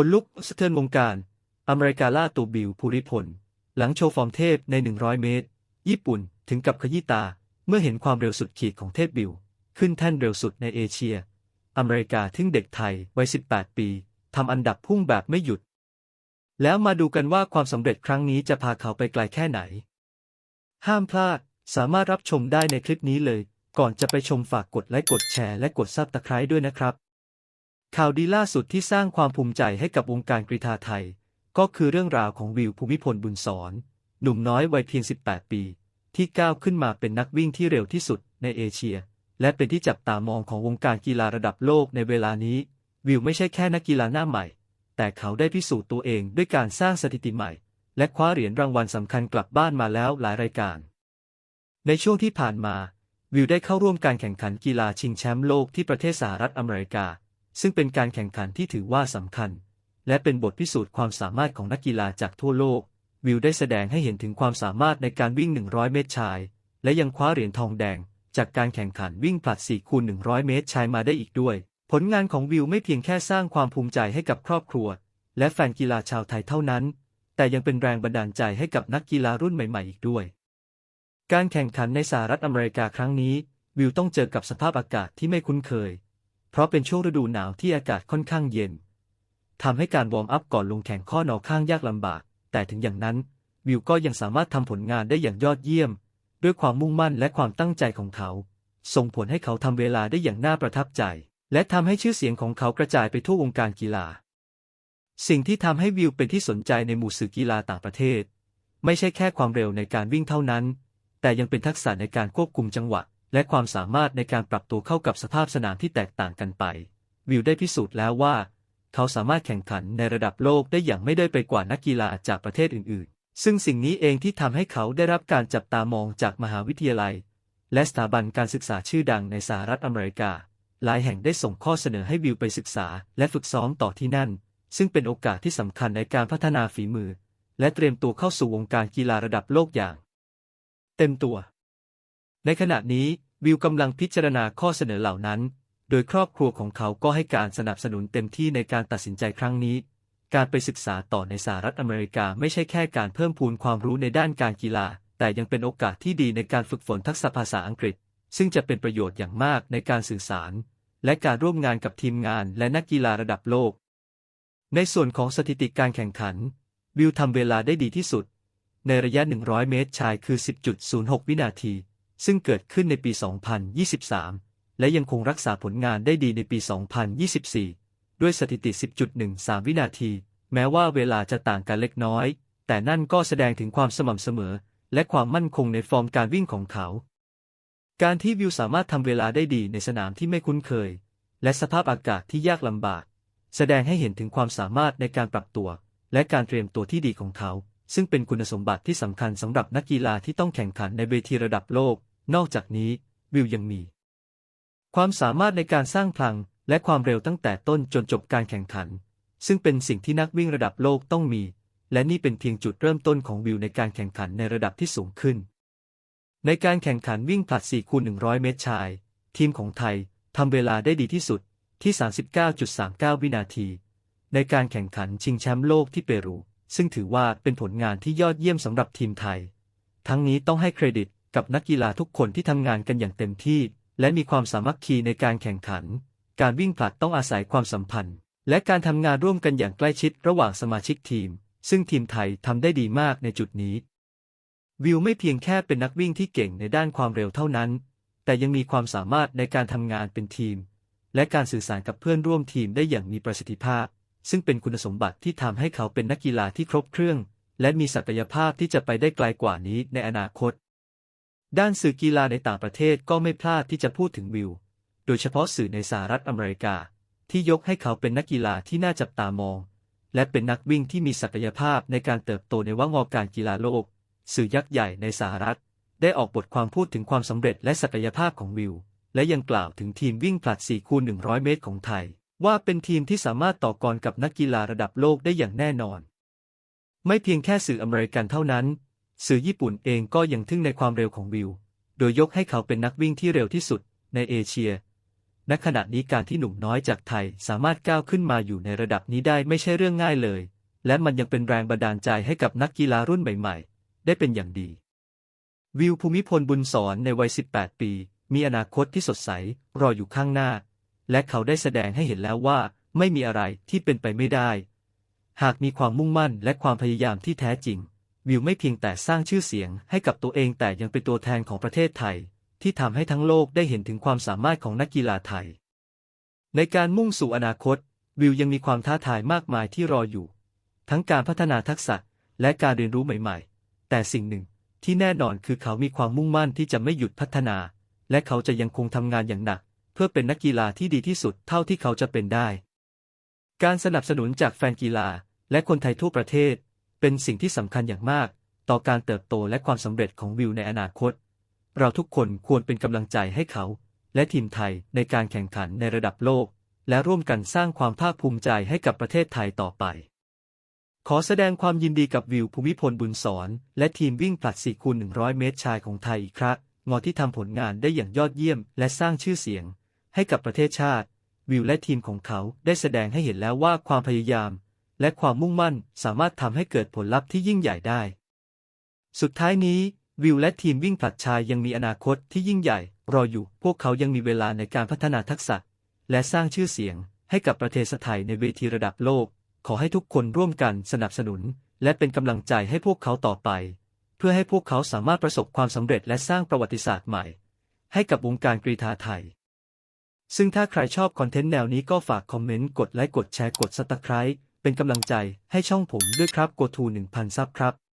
คนลุกสะเทือนวงการ อเมริกาล่าตัวบิวภูริพล หลังโชว์ฟอร์มเทพใน 100 เมตร ญี่ปุ่นถึงกับขยี้ตา เมื่อเห็นความเร็วสุดขีดของเทพบิว ขึ้นแท่นเร็วสุดในเอเชีย อเมริกาทึ่งเด็กไทยวัย 18 ปีทำอันดับพุ่งแบบไม่หยุด แล้วมาดูกันว่าความสำเร็จครั้งนี้จะพาเขาไปไกลแค่ไหน ห้ามพลาด สามารถรับชมได้ในคลิปนี้เลย ก่อนจะไปชมฝากกดไลค์กดแชร์และกดซับตะไคร้ด้วยนะครับ ข่าวดีล่าสุดที่สร้างความภูมิใจให้กับวงการกรีฑาไทย ก็คือเรื่องราวของวิวภูมิพลบุญสอน หนุ่มน้อยวัยเพียง 18 ปี ที่ก้าวขึ้นมาเป็นนักวิ่งที่เร็วที่สุดในเอเชีย และเป็นที่จับตามองของวงการกีฬาระดับโลกในเวลานี้ วิวไม่ใช่แค่นักกีฬาหน้าใหม่ แต่เขาได้พิสูจน์ตัวเองด้วยการสร้างสถิติใหม่ และคว้าเหรียญรางวัลสำคัญกลับบ้านมาแล้วหลายรายการ ในช่วงที่ผ่านมา วิวได้เข้าร่วมการแข่งขันกีฬาชิงแชมป์โลกที่ประเทศสหรัฐอเมริกา ซึ่งเป็นการแข่งขันที่ถือว่าสำคัญ และเป็นบทพิสูจน์ความสามารถของนักกีฬาจากทั่วโลก วิวได้แสดงให้เห็นถึงความสามารถในการวิ่ง 100 เมตรชาย และยังคว้าเหรียญทองแดง จากการแข่งขันวิ่งผลัด4คูณ100 เมตรชายมาได้อีกด้วย ผลงานของวิวไม่เพียงแค่สร้างความภูมิใจให้กับครอบครัว และแฟนกีฬาชาวไทยเท่านั้น แต่ยังเป็นแรงบันดาลใจให้กับนักกีฬารุ่นใหม่ ๆ อีกด้วย การแข่งขันในสหรัฐอเมริกาครั้งนี้ วิวต้องเจอกับสภาพอากาศที่ไม่คุ้นเคย ราะเป็นช่วงฤดูหนาวที่อากาศค่อนข้างเย็นทำให้การวอร์มอัพก่อนลงแข่งข้อนอข้างยากลำบาก แต่ถึงอย่างนั้น วิวก็ยังสามารถทำผลงานได้อย่างยอดเยี่ยม ด้วยความมุ่งมั่นและความตั้งใจของเขา ส่งผลให้เขาทำเวลาได้อย่างน่าประทับใจ และทำให้ชื่อเสียงของเขากระจายไปทั่ววงการกีฬา สิ่งที่ทำให้วิวเป็นที่สนใจในหมู่สื่อกีฬาต่างประเทศ ไม่ใช่แค่ความเร็วในการวิ่งเท่านั้น แต่ยังเป็นทักษะในการควบคุมจังหวะ และความสามารถในการปรับตัวเข้ากับสภาพสนามที่แตกต่างกันไป วิวได้พิสูจน์แล้วว่า เขาสามารถแข่งขันในระดับโลกได้อย่างไม่ได้ไปกว่านักกีฬาจากประเทศอื่นๆ ซึ่งสิ่งนี้เองที่ทำให้เขาได้รับการจับตามองจากมหาวิทยาลัย และสถาบันการศึกษาชื่อดังในสหรัฐอเมริกา หลายแห่งได้ส่งข้อเสนอให้วิวไปศึกษา และฝึกซ้อมต่อที่นั่น ซึ่งเป็นโอกาสที่สำคัญในการพัฒนาฝีมือ และเตรียมตัวเข้าสู่วงการกีฬาระดับโลกอย่าง เต็มตัว ในขณะนี้วิวกำลังพิจารณาข้อเสนอเหล่านั้น โดยครอบครัวของเขาก็ให้การสนับสนุนเต็มที่ในการตัดสินใจครั้งนี้ การไปศึกษาต่อในสหรัฐอเมริกาไม่ใช่แค่การเพิ่มพูนความรู้ในด้านการกีฬา แต่ยังเป็นโอกาสที่ดีในการฝึกฝนทักษะภาษาอังกฤษ ซึ่งจะเป็นประโยชน์อย่างมากในการสื่อสาร และการร่วมงานกับทีมงานและนักกีฬาระดับโลก ในส่วนของสถิติการแข่งขัน วิวทำเวลาได้ดีที่สุด ในระยะ 100 เมตรชายคือ 10.06 วินาที ซึ่งเกิดขึ้นในปี 2023 และยังคงรักษาผลงานได้ดีในปี 2024 ด้วยสถิติ 10.13 วินาที แม้ว่าเวลาจะต่างกันเล็กน้อย แต่นั่นก็แสดงถึงความสม่ำเสมอ และความมั่นคงในฟอร์มการวิ่งของเขา การที่วิวสามารถทำเวลาได้ดีในสนามที่ไม่คุ้นเคย และสภาพอากาศที่ยากลำบาก แสดงให้เห็นถึงความสามารถในการปรับตัว และการเตรียมตัวที่ดีของเขาซึ่งเป็นคุณสมบัติที่สำคัญสำหรับนักกีฬาที่ต้องแข่งขันในเวทีระดับโลก นอกจากนี้ วิวยังมี ความสามารถในการสร้างพลังและความเร็วตั้งแต่ต้นจนจบการแข่งขัน ซึ่งเป็นสิ่งที่นักวิ่งระดับโลกต้องมี และนี่เป็นเพียงจุดเริ่มต้นของวิวในการแข่งขันในระดับที่สูงขึ้น ในการแข่งขันวิ่งผลัด4คูณ100 เมตรชาย ทีมของไทยทำเวลาได้ดีที่สุดที่ 39.39 วินาที ในการแข่งขันชิงแชมป์โลกที่เปรู ซึ่งถือว่าเป็นผลงานที่ยอดเยี่ยมสำหรับทีมไทย ทั้งนี้ต้องให้เครดิต กับนักกีฬาทุกคนที่ทำงานกันอย่างเต็มที่ และมีความสามัคคีในการแข่งขัน การวิ่งผลัดต้องอาศัยความสัมพันธ์ และการทำงานร่วมกันอย่างใกล้ชิดระหว่างสมาชิกทีม ซึ่งทีมไทยทำได้ดีมากในจุดนี้ วิวไม่เพียงแค่เป็นนักวิ่งที่เก่งในด้านความเร็วเท่านั้น แต่ยังมีความสามารถในการทำงานเป็นทีม และการสื่อสารกับเพื่อนร่วมทีมได้อย่างมีประสิทธิภาพ ซึ่งเป็นคุณสมบัติที่ทำให้เขาเป็นนักกีฬาที่ครบเครื่องและมีศักยภาพที่จะไปได้ไกลกว่านี้ในอนาคต ด้านสื่อกีฬาในต่างประเทศก็ไม่พลาดที่จะพูดถึงวิว โดยเฉพาะสื่อในสหรัฐอเมริกา ที่ยกให้เขาเป็นนักกีฬาที่น่าจับตามอง และเป็นนักวิ่งที่มีศักยภาพในการเติบโตในว่างอการกีฬาโลก สื่อยักษ์ใหญ่ในสหรัฐ ได้ออกบทความพูดถึงความสำเร็จและศักยภาพของวิว และยังกล่าวถึงทีมวิ่งผลัด4คูณ100 เมตรของไทย ว่าเป็นทีมที่สามารถต่อกรกับนักกีฬาระดับโลกได้อย่างแน่นอน ไม่เพียงแค่สื่ออเมริกันเท่านั้น สื่อญี่ปุ่นเองก็ยังทึ่งในความเร็วของวิว โดยยกให้เขาเป็นนักวิ่งที่เร็วที่สุดในเอเชีย ณ ขณะนี้การที่หนุ่มน้อยจากไทยสามารถก้าวขึ้นมาอยู่ในระดับนี้ได้ไม่ใช่เรื่องง่ายเลย และมันยังเป็นแรงบันดาลใจให้กับนักกีฬารุ่นใหม่ ๆ ได้เป็นอย่างดี วิวภูมิพลบุญสอนในวัย 18 ปี มีอนาคตที่สดใสรออยู่ข้างหน้า และเขาได้แสดงให้เห็นแล้วว่าไม่มีอะไรที่เป็นไปไม่ได้ หากมีความมุ่งมั่นและความพยายามที่แท้จริง วิวไม่เพียงแต่สร้างชื่อเสียงให้กับตัวเองแต่ยังเป็นตัวแทนของประเทศไทย ที่ทำให้ทั้งโลกได้เห็นถึงความสามารถของนักกีฬาไทย ในการมุ่งสู่อนาคต วิวยังมีความท้าทายมากมายที่รออยู่ ทั้งการพัฒนาทักษะและการเรียนรู้ใหม่ๆ แต่สิ่งหนึ่งที่แน่นอนคือเขามีความมุ่งมั่นที่จะไม่หยุดพัฒนา และเขาจะยังคงทำงานอย่างหนัก เพื่อเป็นนักกีฬาที่ดีที่สุดเท่าที่เขาจะเป็นได้ การสนับสนุนจากแฟนกีฬาและคนไทยทั่วประเทศ เป็นสิ่งที่สำคัญอย่างมาก ต่อการเติบโตและความสำเร็จของวิวในอนาคต เราทุกคนควรเป็นกำลังใจให้เขา และทีมไทยในการแข่งขันในระดับโลก และร่วมกันสร้างความภาคภูมิใจให้กับประเทศไทยต่อไป ขอแสดงความยินดีกับวิวภูมิพลบุญสอนและทีมวิ่งผลัด4คูณ100 เมตรชายของไทยอีกครั้งงอที่ทำผลงานได้อย่างยอดเยี่ยม และสร้างชื่อเสียง ให้กับประเทศชาติ วิวและทีมของเขาได้แสดงให้เห็นแล้วว่าความพยายาม และความมุ่งมั่นสามารถทำให้เกิดผลลัพธ์ที่ยิ่งใหญ่ได้ สุดท้ายนี้ วิวและทีมวิ่งผลัดชายยังมีอนาคตที่ยิ่งใหญ่ รออยู่พวกเขายังมีเวลาในการพัฒนาทักษะ และสร้างชื่อเสียง ให้กับประเทศไทยในเวทีระดับโลก ขอให้ทุกคนร่วมกันสนับสนุน และเป็นกำลังใจให้พวกเขาต่อไป เพื่อให้พวกเขาสามารถประสบความสำเร็จและสร้างประวัติศาสตร์ใหม่ ให้กับวงการกรีฑาไทยซึ่งถ้าใครชอบคอนเทนต์แนวนี้ก็ฝากคอมเมนต์ กดไลค์ กดแชร์ กด Subscribe เป็นกำลังใจให้ช่องผมด้วยครับกดทู1000ซับครับ